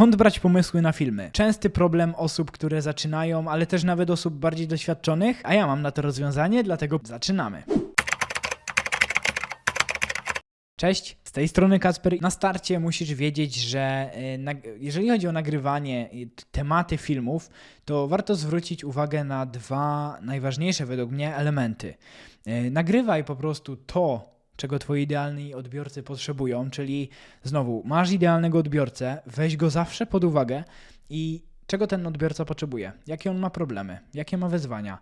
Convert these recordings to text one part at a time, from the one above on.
Skąd brać pomysły na filmy? Częsty problem osób, które zaczynają, ale też nawet osób bardziej doświadczonych, a ja mam na to rozwiązanie, dlatego zaczynamy. Cześć, z tej strony Kasper. Na starcie musisz wiedzieć, że y, jeżeli chodzi o nagrywanie t- tematy filmów, to warto zwrócić uwagę na dwa najważniejsze według mnie elementy. Y, Nagrywaj po prostu to, czego twoi idealni odbiorcy potrzebują, czyli znowu, masz idealnego odbiorcę, weź go zawsze pod uwagę i czego ten odbiorca potrzebuje, jakie on ma problemy, jakie ma wyzwania.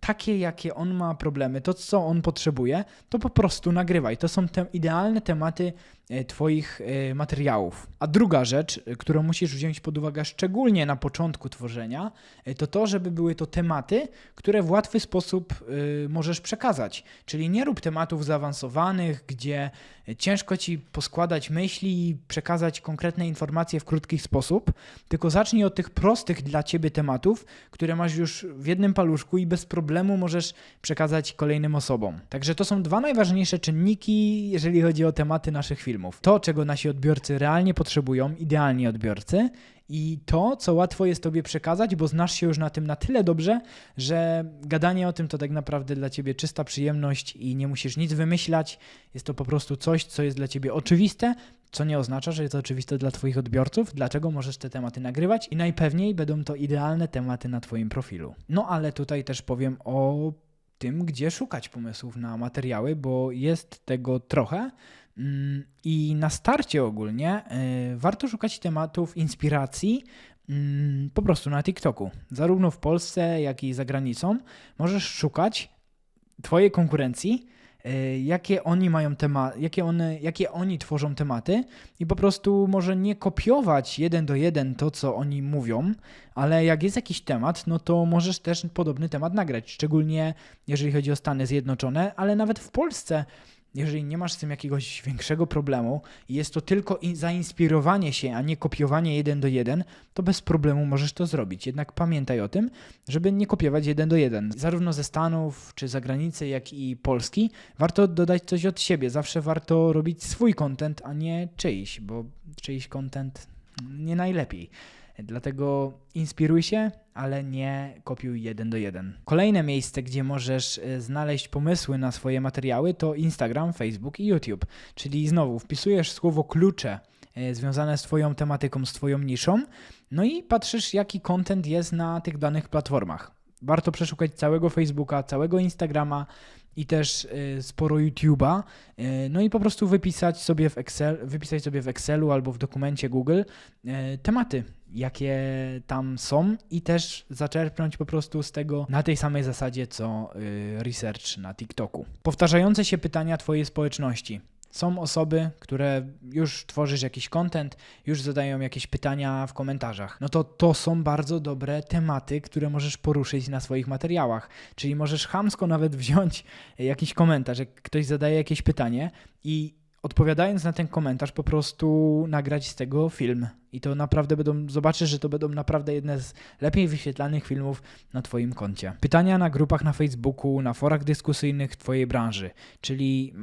Takie, jakie on ma problemy, to co on potrzebuje, to po prostu nagrywaj. To są te idealne tematy e, Twoich e, materiałów. A druga rzecz, e, którą musisz wziąć pod uwagę, szczególnie na początku tworzenia, to to, żeby były to tematy, które w łatwy sposób możesz przekazać. Czyli nie rób tematów zaawansowanych, gdzie ciężko ci poskładać myśli i przekazać konkretne informacje w krótki sposób, tylko zacznij od tych prostych dla ciebie tematów, które masz już w jednym paluszku i bez problemu możesz przekazać kolejnym osobom. Także to są dwa najważniejsze czynniki, jeżeli chodzi o tematy naszych filmów. To, czego nasi odbiorcy realnie potrzebują, idealni odbiorcy, i to, co łatwo jest tobie przekazać, bo znasz się już na tym na tyle dobrze, że gadanie o tym to tak naprawdę dla ciebie czysta przyjemność i nie musisz nic wymyślać. Jest to po prostu coś, co jest dla ciebie oczywiste, co nie oznacza, że jest oczywiste dla Twoich odbiorców, dlaczego możesz te tematy nagrywać i najpewniej będą to idealne tematy na Twoim profilu. No ale tutaj też powiem o tym, gdzie szukać pomysłów na materiały, bo jest tego trochę. Mm, I na starcie ogólnie y, warto szukać tematów inspiracji mm, po prostu na TikToku. Zarówno w Polsce, jak i za granicą możesz szukać Twojej konkurencji, y, jakie oni mają tematy, jakie, jakie oni tworzą tematy i po prostu może nie kopiować jeden do jeden to, co oni mówią, ale jak jest jakiś temat, no to możesz też podobny temat nagrać, szczególnie jeżeli chodzi o Stany Zjednoczone, ale nawet w Polsce jeżeli nie masz z tym jakiegoś większego problemu i jest to tylko in- zainspirowanie się, a nie kopiowanie jeden do jeden, to bez problemu możesz to zrobić. Jednak pamiętaj o tym, żeby nie kopiować jeden do jeden. Zarówno ze Stanów czy zagranicy, jak i Polski, warto dodać coś od siebie. Zawsze warto robić swój content, a nie czyjś, bo czyjś content nie najlepiej. Dlatego inspiruj się, ale nie kopiuj jeden do jeden. Kolejne miejsce, gdzie możesz e, znaleźć pomysły na swoje materiały, to Instagram, Facebook i YouTube. Czyli znowu wpisujesz słowo klucze e, związane z Twoją tematyką, z Twoją niszą, no i patrzysz, jaki content jest na tych danych platformach. Warto przeszukać całego Facebooka, całego Instagrama i też e, sporo YouTube'a. e, No i po prostu wypisać sobie w Excel, wypisać sobie w Excelu albo w dokumencie Google e, tematy, jakie tam są i też zaczerpnąć po prostu z tego na tej samej zasadzie co y, research na TikToku. Powtarzające się pytania Twojej społeczności. Są osoby, które już tworzysz jakiś content, już zadają jakieś pytania w komentarzach. No to to są bardzo dobre tematy, które możesz poruszyć na swoich materiałach. Czyli możesz chamsko nawet wziąć jakiś komentarz, jak ktoś zadaje jakieś pytanie i odpowiadając na ten komentarz, po prostu nagrać z tego film. I to naprawdę będą, zobaczysz, że to będą naprawdę jedne z lepiej wyświetlanych filmów na Twoim koncie. Pytania na grupach na Facebooku, na forach dyskusyjnych Twojej branży. Czyli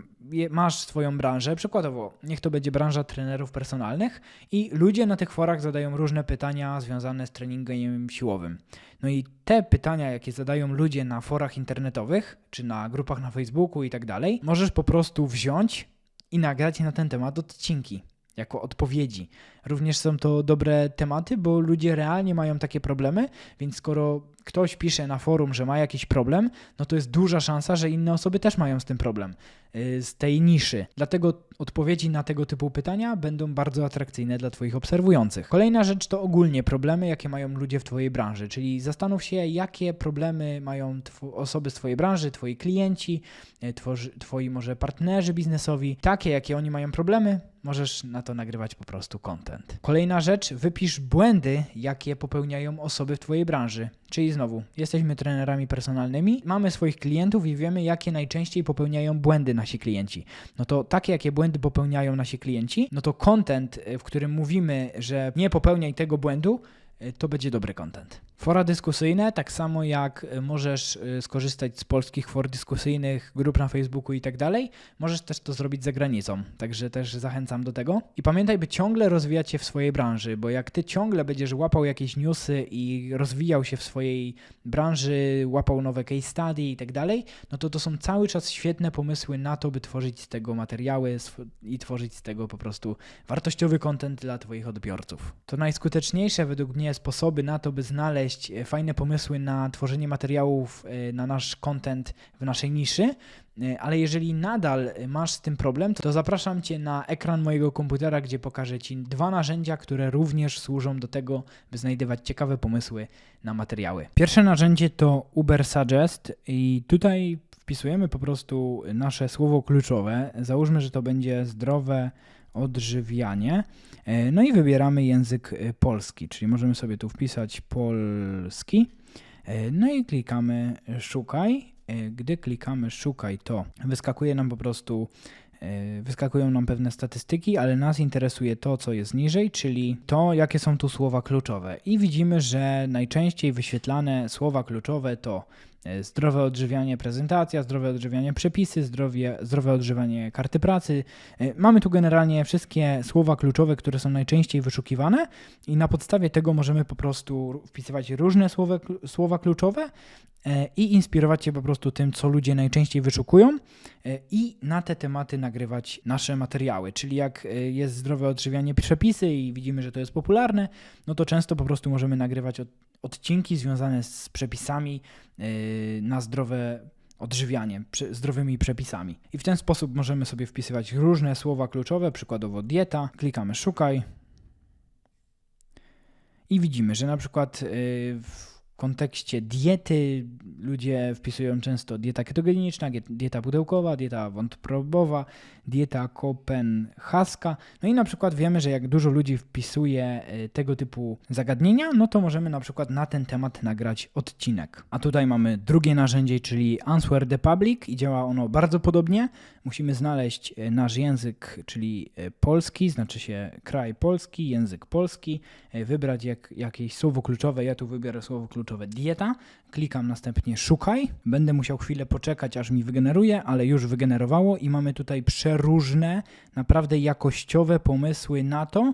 masz swoją branżę, przykładowo, niech to będzie branża trenerów personalnych i ludzie na tych forach zadają różne pytania związane z treningiem siłowym. No i te pytania, jakie zadają ludzie na forach internetowych, czy na grupach na Facebooku i tak dalej, możesz po prostu wziąć i nagrać na ten temat odcinki jako odpowiedzi. Również są to dobre tematy, bo ludzie realnie mają takie problemy, więc skoro ktoś pisze na forum, że ma jakiś problem, no to jest duża szansa, że inne osoby też mają z tym problem, yy, z tej niszy. Dlatego odpowiedzi na tego typu pytania będą bardzo atrakcyjne dla Twoich obserwujących. Kolejna rzecz to ogólnie problemy, jakie mają ludzie w Twojej branży, czyli zastanów się, jakie problemy mają osoby z Twojej branży, Twoi klienci, e, tworzy, Twoi może partnerzy biznesowi. Takie, jakie oni mają problemy, możesz na to nagrywać po prostu content. Kolejna rzecz, wypisz błędy, jakie popełniają osoby w Twojej branży. Czyli znowu, jesteśmy trenerami personalnymi, mamy swoich klientów i wiemy, jakie najczęściej popełniają błędy nasi klienci. No to takie, jakie błędy popełniają nasi klienci, no to content, y, w którym mówimy, że nie popełniaj tego błędu, y, to będzie dobry content. Fora dyskusyjne, tak samo jak y, możesz y, skorzystać z polskich for dyskusyjnych, grup na Facebooku i tak dalej, możesz też to zrobić za granicą. Także też zachęcam do tego. I pamiętaj, by ciągle rozwijać się w swojej branży, bo jak ty ciągle będziesz łapał jakieś newsy i rozwijał się w swojej branży, łapał nowe case study i tak dalej, no to to są cały czas świetne pomysły na to, by tworzyć z tego materiały i tworzyć z tego po prostu wartościowy content dla Twoich odbiorców. To najskuteczniejsze według mnie sposoby na to, by znaleźć e, fajne pomysły na tworzenie materiałów e, na nasz content w naszej niszy. E, Ale jeżeli nadal masz z tym problem, to zapraszam Cię na ekran mojego komputera, gdzie pokażę Ci dwa narzędzia, które również służą do tego, by znajdywać ciekawe pomysły na materiały. Pierwsze narzędzie to Uber Suggest i tutaj wpisujemy po prostu nasze słowo kluczowe. Załóżmy, że to będzie zdrowe odżywianie. E, No i wybieramy język e, polski, czyli możemy sobie tu wpisać polski. E, No i klikamy szukaj. Gdy klikamy szukaj, to wyskakuje nam po prostu wyskakują nam pewne statystyki, ale nas interesuje to, co jest niżej, czyli to, jakie są tu słowa kluczowe. I widzimy, że najczęściej wyświetlane słowa kluczowe to zdrowe odżywianie prezentacja, zdrowe odżywianie przepisy, zdrowie, zdrowe odżywianie karty pracy. E, Mamy tu generalnie wszystkie słowa kluczowe, które są najczęściej wyszukiwane i na podstawie tego możemy po prostu wpisywać różne słowa, słowa kluczowe e, i inspirować się po prostu tym, co ludzie najczęściej wyszukują e, i na te tematy nagrywać nasze materiały. Czyli jak e, jest zdrowe odżywianie przepisy i widzimy, że to jest popularne, no to często po prostu możemy nagrywać odcinki związane z przepisami e, na zdrowe odżywianie, zdrowymi przepisami. I w ten sposób możemy sobie wpisywać różne słowa kluczowe, przykładowo dieta, klikamy szukaj i widzimy, że na przykład y, w kontekście diety ludzie wpisują często dieta ketogeniczna, dieta pudełkowa, dieta wątrobowa, dieta kopenhaska. No i na przykład wiemy, że jak dużo ludzi wpisuje y, tego typu zagadnienia, no to możemy na przykład na ten temat nagrać odcinek. A tutaj mamy drugie narzędzie, czyli Answer the Public i działa ono bardzo podobnie. Musimy znaleźć y, nasz język, czyli y, polski, znaczy się kraj polski, język polski, wybrać jak, jakieś słowo kluczowe. Ja tu wybiorę słowo kluczowe dieta. Klikam następnie szukaj. Będę musiał chwilę poczekać, aż mi wygeneruje, ale już wygenerowało i mamy tutaj przeróżne, naprawdę jakościowe pomysły na to,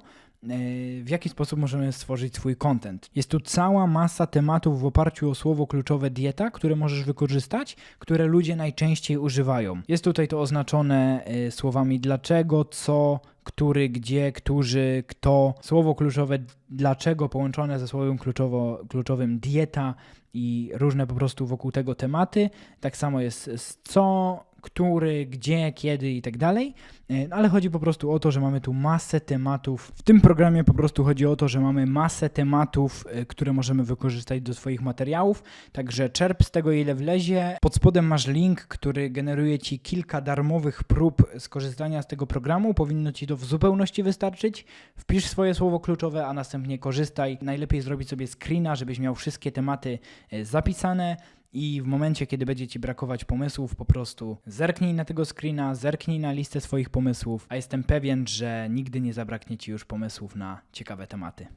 w jaki sposób możemy stworzyć swój content. Jest tu cała masa tematów w oparciu o słowo kluczowe dieta, które możesz wykorzystać, które ludzie najczęściej używają. Jest tutaj to oznaczone e, słowami dlaczego, co, który, gdzie, którzy, kto. Słowo kluczowe dlaczego połączone ze słowem kluczowo, kluczowym dieta i różne po prostu wokół tego tematy. Tak samo jest z co, który, gdzie, kiedy i tak dalej. E, Ale chodzi po prostu o to, że mamy tu masę tematów. W tym programie po prostu chodzi o to, że mamy masę tematów, e, które możemy wykorzystać do swoich materiałów. Także czerp z tego, ile wlezie. Pod spodem masz link, który generuje ci kilka darmowych prób skorzystania z tego programu. Powinno ci to w zupełności wystarczyć. Wpisz swoje słowo kluczowe, a następnie korzystaj. Najlepiej zrobić sobie screena, żebyś miał wszystkie tematy e, zapisane. I w momencie, kiedy będzie Ci brakować pomysłów, po prostu zerknij na tego screena, zerknij na listę swoich pomysłów, a jestem pewien, że nigdy nie zabraknie Ci już pomysłów na ciekawe tematy.